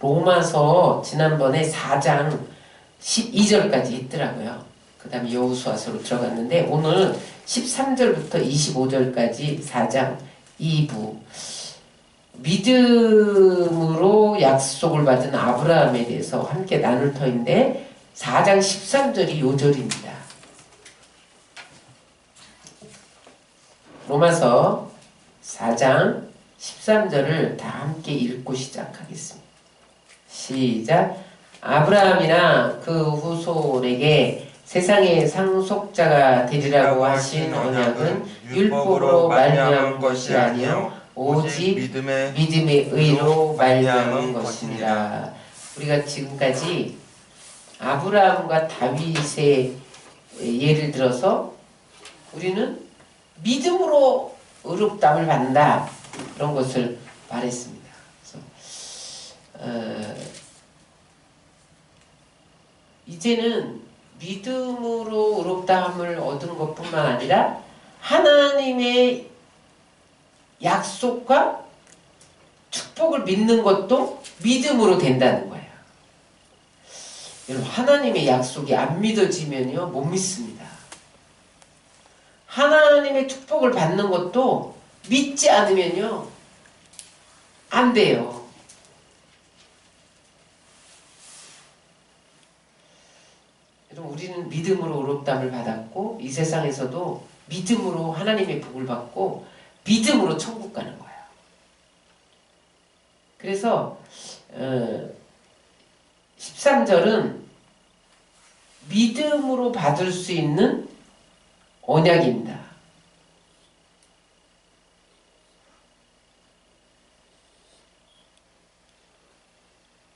로마서 지난번에 4장 12절까지 했더라고요. 그 다음에 여우수아서로 들어갔는데 오늘 13절부터 25절까지 4장 2부 믿음으로 약속을 받은 아브라함에 대해서 함께 나눌 터인데 4장 13절이 요절입니다. 로마서 4장 13절을 다 함께 읽고 시작하겠습니다. 시작. 아브라함이나 그 후손에게 세상의 상속자가 되리라고 하신 언약은 율법으로 말미암은 것이 아니요 오직 믿음의 믿음의 의로 말미암은 것이니라. 우리가 지금까지 아브라함과 다윗의 예를 들어서 우리는 믿음으로 의롭담을 받는다 그런 것을 말했습니다. 이제는 믿음으로 의롭다함을 얻은 것뿐만 아니라 하나님의 약속과 축복을 믿는 것도 믿음으로 된다는 거예요. 여러분 하나님의 약속이 안 믿어지면요 못 믿습니다. 하나님의 축복을 받는 것도 믿지 않으면요 안 돼요. 여러분 믿음으로 의롭담을 받았고 이 세상에서도 믿음으로 하나님의 복을 받고 믿음으로 천국 가는 거예요. 그래서 어, 13절은 믿음으로 받을 수 있는 언약입니다.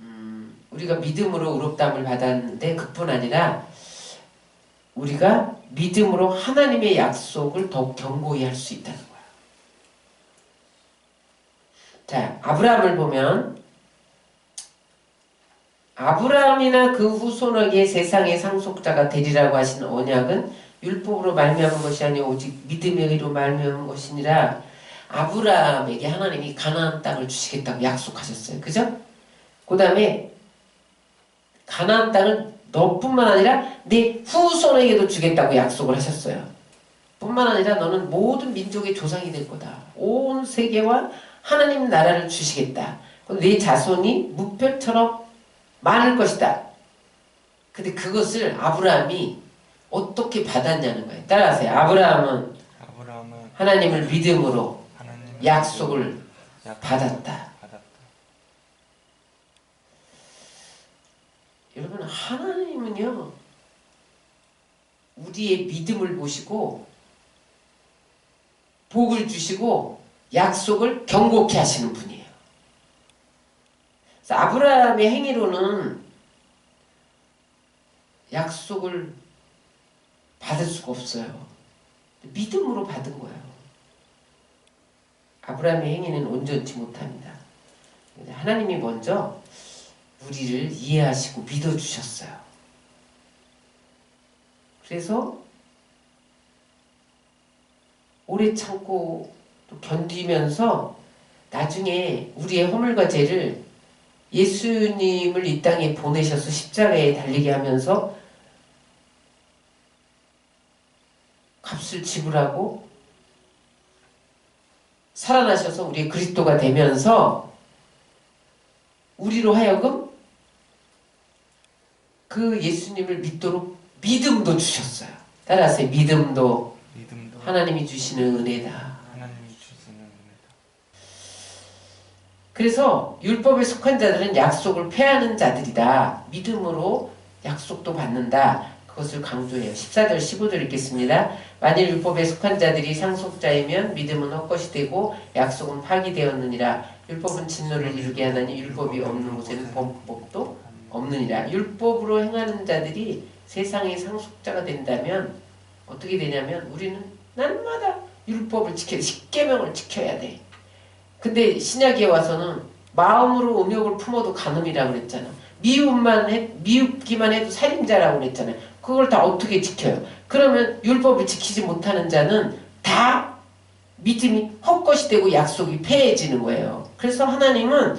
음, 우리가 믿음으로 의롭담을 받았는데 그뿐 아니라 우리가 믿음으로 하나님의 약속을 더 견고히 할 수 있다는 거예요. 자, 아브라함을 보면 아브라함이나 그 후손에게 세상의 상속자가 되리라고 하신 언약은 율법으로 말미암은 것이 아니오 오직 믿음의 의로 말미암은 것이니라 아브라함에게 하나님이 가나안 땅을 주시겠다고 약속하셨어요. 그죠? 그 다음에 가나안 땅을 너뿐만 아니라 네 후손에게도 주겠다고 약속을 하셨어요. 뿐만 아니라 너는 모든 민족의 조상이 될 거다. 온 세계와 하나님 나라를 주시겠다. 네 자손이 무별처럼 많을 것이다. 근데 그것을 아브라함이 어떻게 받았냐는 거예요. 따라하세요. 아브라함은 아브라함은 하나님을 믿음으로 하나님 약속을 약속을 받았다. 받았다. 여러분 하나님은요 우리의 믿음을 보시고 복을 주시고 약속을 경고케 하시는 분이에요. 아브라함의 행위로는 약속을 받을 수가 없어요. 믿음으로 받은 거예요. 아브라함의 행위는 온전치 못합니다. 하나님이 먼저 우리를 이해하시고 믿어주셨어요. 그래서 오래 참고 또 견디면서 나중에 우리의 허물과 죄를 예수님을 이 땅에 보내셔서 십자가에 달리게 하면서 값을 지불하고 살아나셔서 우리의 그리스도가 되면서 우리로 하여금 그 예수님을 믿도록 믿음도 주셨어요. 따라서 믿음도 믿음도 하나님이 주시는 은혜다. 하나님이 주시는 은혜다. 그래서 율법에 속한 자들은 약속을 패하는 자들이다. 믿음으로 약속도 받는다. 그것을 강조해요. 14절, 15절 읽겠습니다. 만일 율법에 속한 자들이 상속자이면 믿음은 헛것이 되고 약속은 파기되었느니라. 율법은 진노를 이루게 하나니 율법이 없는 곳에는 범법도 없느니라. 율법으로 행하는 자들이 세상의 상속자가 된다면 어떻게 되냐면 우리는 날마다 율법을 지켜 십계명을 지켜야 돼. 근데 신약에 와서는 마음으로 음욕을 품어도 간음이라고 그랬잖아. 미움만 해, 미웃기만 해도 살인자라고 그랬잖아요. 그걸 다 어떻게 지켜요? 그러면 율법을 지키지 못하는 자는 다 믿음이 헛것이 되고 약속이 폐해지는 거예요. 그래서 하나님은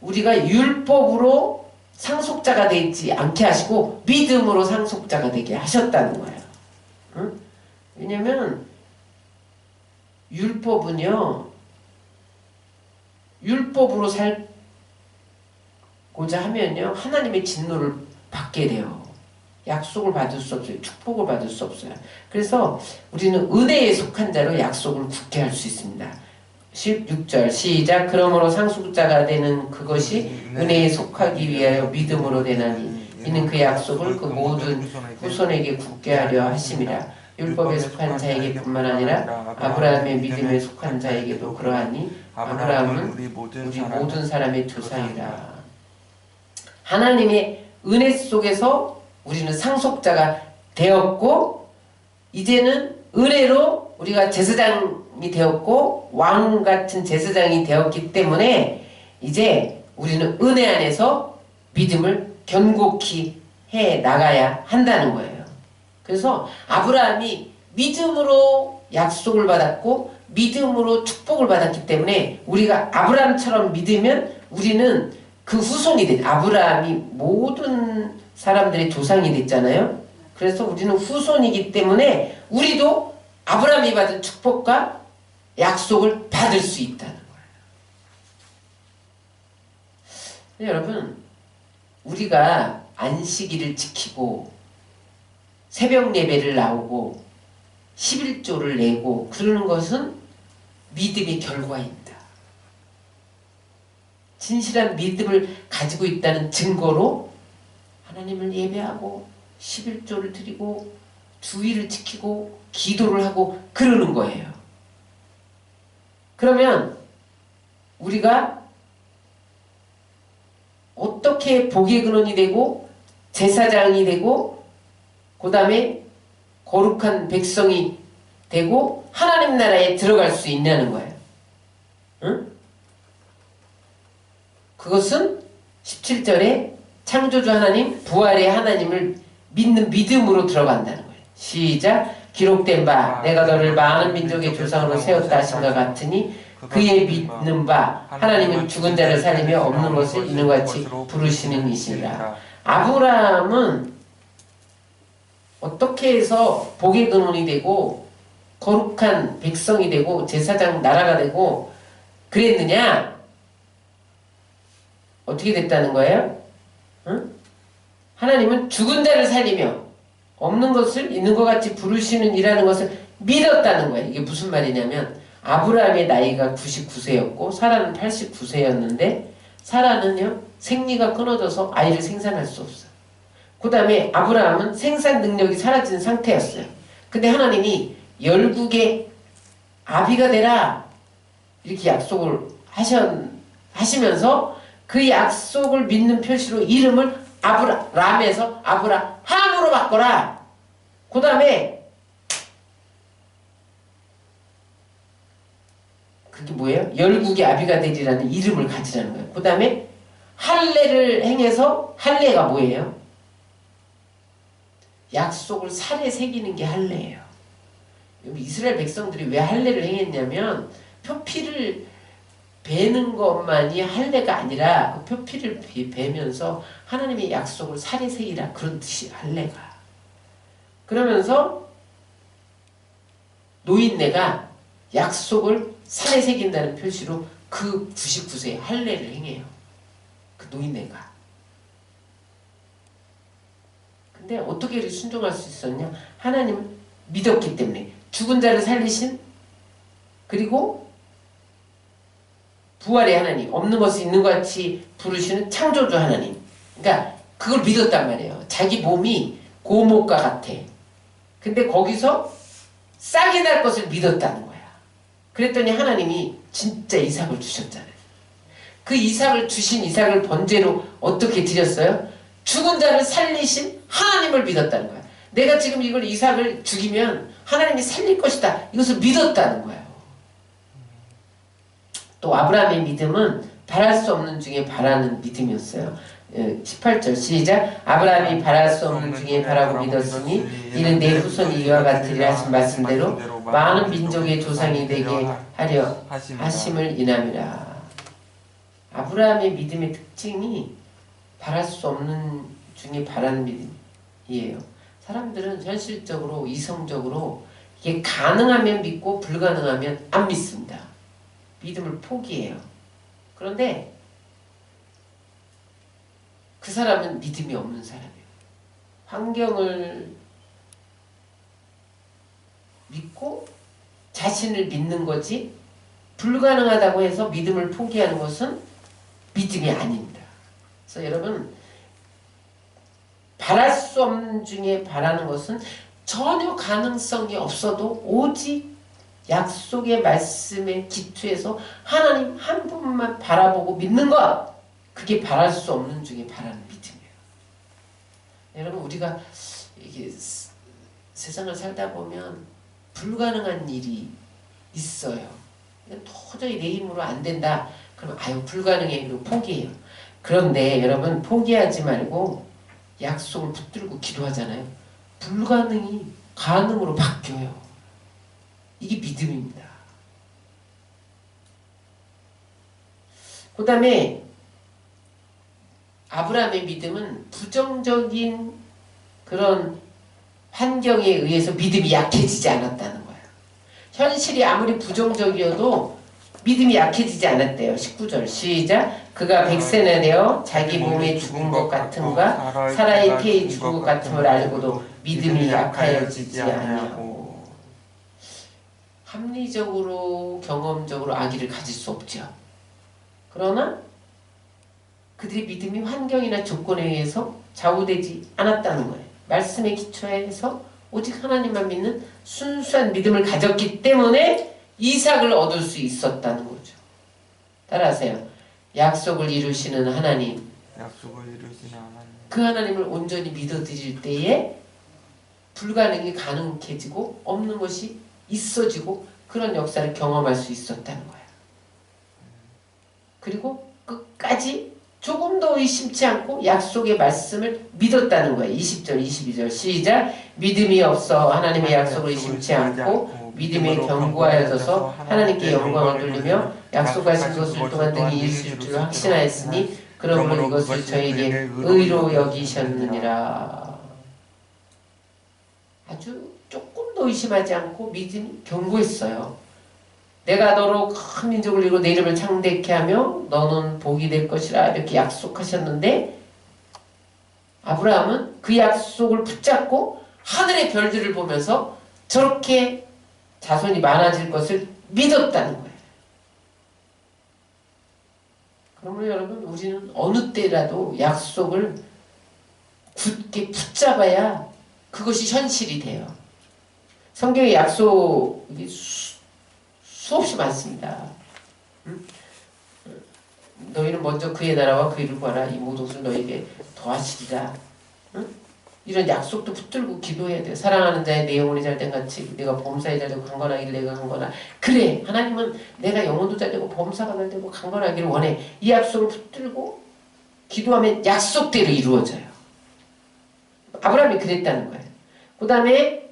우리가 율법으로 상속자가 되지 않게 하시고 믿음으로 상속자가 되게 하셨다는 거예요. 응? 왜냐면 율법은요 율법으로 살고자 하면요 하나님의 진노를 받게 돼요. 약속을 받을 수 없어요. 축복을 받을 수 없어요. 그래서 우리는 은혜에 속한 자로 약속을 굳게 할 수 있습니다. 16절 시작. 그러므로 상속자가 되는 그것이 은혜에 속하기 위하여 믿음으로 되나니 이는 그 약속을 그 모든 후손에게 굳게 하려 하심이라. 율법에 속한 자에게뿐만 아니라 아브라함의 믿음에 속한 자에게도 그러하니 아브라함은 우리 모든 사람의 조상이라. 하나님의 은혜 속에서 우리는 상속자가 되었고 이제는 은혜로 우리가 제사장이 되었고 왕 같은 제사장이 되었기 때문에 이제 우리는 은혜 안에서 믿음을 견고히 해 나가야 한다는 거예요. 그래서 아브라함이 믿음으로 약속을 받았고 믿음으로 축복을 받았기 때문에 우리가 아브라함처럼 믿으면 우리는 그 후손이 돼. 아브라함이 모든 사람들의 조상이 됐잖아요. 그래서 우리는 후손이기 때문에 우리도 아브라함이 받은 축복과 약속을 받을 수 있다는 거예요. 여러분, 우리가 안식일을 지키고 새벽 예배를 나오고 11조를 내고 그러는 것은 믿음의 결과입니다. 진실한 믿음을 가지고 있다는 증거로 하나님을 예배하고 11조를 드리고 주의를 지키고 기도를 하고 그러는 거예요. 그러면 우리가 어떻게 복의 근원이 되고 제사장이 되고 그 다음에 거룩한 백성이 되고 하나님 나라에 들어갈 수 있냐는 거예요. 응? 그것은 17절에 창조주 하나님, 부활의 하나님을 믿는 믿음으로 들어간다는 거예요. 시작. 기록된 바 내가 너를 많은 민족의 조상으로 세웠다 하신 것 같으니 그의 믿는 바 하나님은 죽은 자를 살리며 없는 것을 있는 것 같이 부르시는 이시니라. 아브라함은 어떻게 해서 복의 근원이 되고 거룩한 백성이 되고 제사장 나라가 되고 그랬느냐? 어떻게 됐다는 거예요? 응? 하나님은 죽은 자를 살리며 없는 것을 있는 것 같이 부르시는 이라는 것을 믿었다는 거예요. 이게 무슨 말이냐면 아브라함의 나이가 99세였고 사라는 89세였는데 사라는요 생리가 끊어져서 아이를 생산할 수 없어요. 그 다음에 아브라함은 생산 능력이 사라진 상태였어요. 근데 하나님이 열국의 아비가 되라 이렇게 약속을 하셨, 하시면서 그 약속을 믿는 표시로 이름을 아브라함에서 아브라 함으로 바꿔라. 그 다음에 그게 뭐예요? 열국의 아비가 되리라는 이름을 가지라는 거예요. 그 다음에 할례를 행해서 할례가 뭐예요? 약속을 살에 새기는 게 할례예요. 이스라엘 백성들이 왜 할례를 행했냐면 표피를 베는 것만이 할례가 아니라 그 표피를 베- 베면서 하나님의 약속을 살에 새기라 그런 뜻이 할례가. 그러면서 노인네가 약속을 살에 새긴다는 표시로 그 99세에 할례를 행해요. 그 노인네가. 근데 어떻게 이렇게 순종할 수 있었냐? 하나님을 믿었기 때문에 죽은 자를 살리신 그리고 부활의 하나님 없는 것이 있는 것 같이 부르시는 창조주 하나님 그러니까 그걸 믿었단 말이에요 자기 몸이 고목과 같아 근데 거기서 싹이 날 것을 믿었다는 거야 그랬더니 하나님이 진짜 이삭을 주셨잖아요 그 이삭을 주신 이삭을 번제로 어떻게 드렸어요? 죽은 자를 살리신 하나님을 믿었다는 거야. 내가 지금 이걸 이삭을 죽이면 하나님이 살릴 것이다. 이것을 믿었다는 거예요. 또 아브라함의 믿음은 바랄 수 없는 중에 바라는 믿음이었어요. 예, 18절 시작 아브라함이 바랄 수 없는 중에 바라고 믿었으니 이는 내 후손이 이와 같으리라 하신 말씀대로 많은 민족의 조상이 되게 하려 하심을 인함이라. 아브라함의 믿음의 특징이 바랄 수 없는 중에 바라는 믿음이에요. 사람들은 현실적으로 이성적으로 이게 가능하면 믿고 불가능하면 안 믿습니다. 믿음을 포기해요. 그런데 그 사람은 믿음이 없는 사람이에요. 환경을 믿고 자신을 믿는 거지 불가능하다고 해서 믿음을 포기하는 것은 믿음이 아닙니다. 그래서 여러분 바랄 수 없는 중에 바라는 것은 전혀 가능성이 없어도 오직 약속의 말씀에 기초해서 하나님 한 분만 바라보고 믿는 것 그게 바랄 수 없는 중에 바라는 믿음이에요. 여러분 우리가 이게 스- 세상을 살다 보면 불가능한 일이 있어요. 도저히 내 힘으로 안 된다. 그럼 아유 불가능해 그리고 포기해요. 그런데 여러분 포기하지 말고 약속을 붙들고 기도하잖아요. 불가능이 가능으로 바뀌어요. 이게 믿음입니다. 그 다음에 아브라함의 믿음은 부정적인 그런 환경에 의해서 믿음이 약해지지 않았다는 거예요. 현실이 아무리 부정적이어도 믿음이 약해지지 않았대요. 19절 시작 그가 백세나 되어 자기 몸에 죽은 것 같음과 태에 죽은 것 같음을 알고도 믿음이 약하여지지 아니하고 합리적으로 경험적으로 아기를 가질 수 없죠. 그러나 그들의 믿음이 환경이나 조건에 의해서 좌우되지 않았다는 거예요. 말씀의 기초에서 오직 하나님만 믿는 순수한 믿음을 가졌기 때문에 이삭을 얻을 수 있었다는 거죠. 따라하세요. 약속을 이루시는 하나님, 약속을 이루시는 하나님 그 하나님을 온전히 믿어드릴 때에 불가능이 가능해지고 없는 것이 있어지고 그런 역사를 경험할 수 있었다는 거예요. 그리고 끝까지 조금도 의심치 않고 약속의 말씀을 믿었다는 거예요. 20절, 22절 시작 믿음이 없어 하나님의 약속을 의심치 않고 믿음에 견고하여져서 하나님께 영광을 돌리며 약속하신 것을 또한 등이 이루실 줄 확신하였으니 그러므로 이것을 저에게 의로 여기셨느니라. 아주 의심하지 않고 믿음이 견고했어요. 내가 너로 큰 민족을 이루고 내 이름을 창대케 하며 너는 복이 될 것이라 이렇게 약속하셨는데 아브라함은 그 약속을 붙잡고 하늘의 별들을 보면서 저렇게 자손이 많아질 것을 믿었다는 거예요. 그러면 여러분 우리는 어느 때라도 약속을 굳게 붙잡아야 그것이 현실이 돼요. 성경의 약속이 수, 수없이 많습니다. 응? 너희는 먼저 그의 나라와 그 일을 구하라 이 모든 것을 너에게 더하시리라. 응? 이런 약속도 붙들고 기도해야 돼요. 사랑하는 자의 내 영혼이 잘된 같이 내가 범사에 잘되고 강건하기를 내가 강건하. 그래 하나님은 내가 영혼도 잘되고 범사가 잘되고 강건하기를 원해. 이 약속을 붙들고 기도하면 약속대로 이루어져요. 아브라함이 그랬다는 거예요. 그 다음에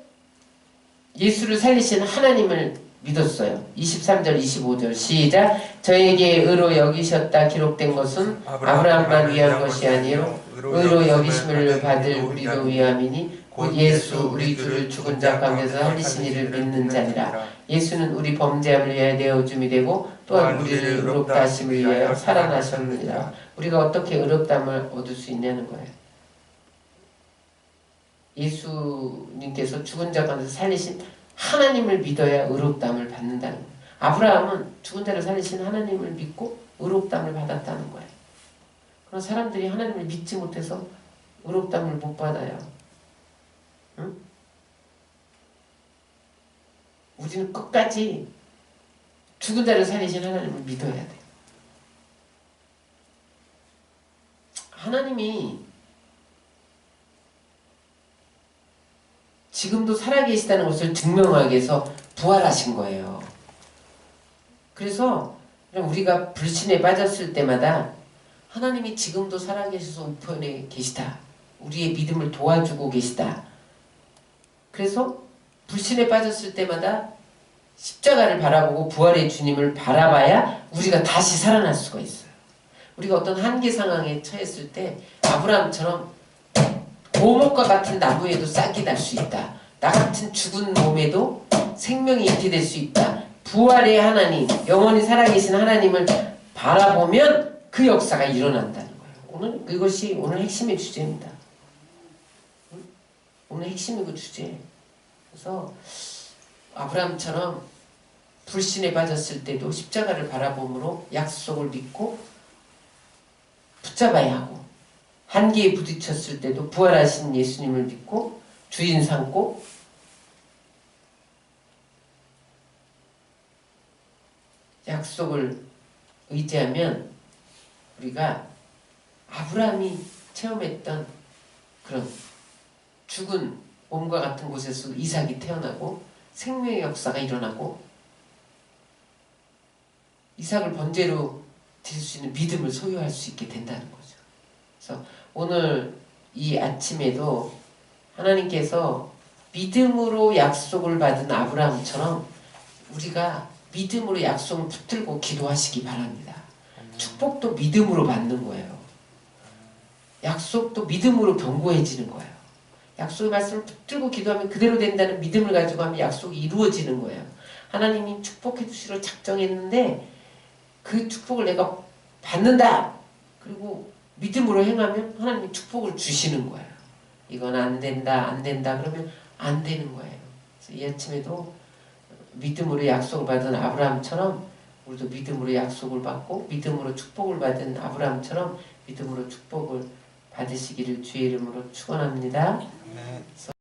예수를 살리신 하나님을 믿었어요. 23절, 25절 시작. 저에게 의로 여기셨다 기록된 것은 아브라함만 위한 것이 아니요 의로 여기심을 받을 우리도 위함이니 곧 예수 우리 주를 죽은 자 가운데서 살리신 이를 믿는 자니라. 예수는 우리 범죄함을 위하여 내어줌이 되고 또한 우리를 의롭다 하심을 위하여 살아나셨느니라. 우리가 어떻게 의롭담을 얻을 수 있냐는 거예요. 예수님께서 죽은 자 가운데서 살리신 하나님을 믿어야 의롭담을 받는다는 거예요. 아브라함은 죽은 자를 살리신 하나님을 믿고 의롭담을 받았다는 거예요. 그런 사람들이 하나님을 믿지 못해서 의롭담을 못 받아요. 응? 우리는 끝까지 죽은 자를 살리신 하나님을 믿어야 돼. 하나님이 지금도 살아계시다는 것을 증명하기 위해서 부활하신 거예요. 그래서 우리가 불신에 빠졌을 때마다 하나님이 지금도 살아계셔서 우편에 계시다. 우리의 믿음을 도와주고 계시다. 그래서 불신에 빠졌을 때마다 십자가를 바라보고 부활의 주님을 바라봐야 우리가 다시 살아날 수가 있어요. 우리가 어떤 한계 상황에 처했을 때 아브라함처럼 고목과 같은 나무에도 싹이 날 수 있다. 나 같은 죽은 몸에도 생명이 잉태될 수 있다. 부활의 하나님, 영원히 살아계신 하나님을 바라보면 그 역사가 일어난다는 거예요. 오늘 이것이 오늘 핵심의 주제입니다. 오늘 핵심이 그 주제. 그래서 아브라함처럼 불신에 빠졌을 때도 십자가를 바라봄으로 약속을 믿고 붙잡아야 하고 한계에 부딪혔을 때도 부활하신 예수님을 믿고 주인 삼고 약속을 의지하면 우리가 아브라함이 체험했던 그런 죽은 몸과 같은 곳에서 이삭이 태어나고 생명의 역사가 일어나고 이삭을 번제로 드릴 수 있는 믿음을 소유할 수 있게 된다는 거죠. 그래서 오늘 이 아침에도 하나님께서 믿음으로 약속을 받은 아브라함처럼 우리가 믿음으로 약속을 붙들고 기도하시기 바랍니다. 축복도 믿음으로 받는 거예요. 약속도 믿음으로 견고해지는 거예요. 약속의 말씀을 붙들고 기도하면 그대로 된다는 믿음을 가지고 하면 약속이 이루어지는 거예요. 하나님이 축복해 주시러 작정했는데 그 축복을 내가 받는다. 그리고 믿음으로 행하면 하나님이 축복을 주시는 거예요. 이건 안 된다, 안 된다. 그러면 안 되는 거예요. 이 아침에도 믿음으로 약속을 받은 아브라함처럼 우리도 믿음으로 약속을 받고 믿음으로 축복을 받은 아브라함처럼 믿음으로 축복을 받으시기를 주의 이름으로 축원합니다. 네.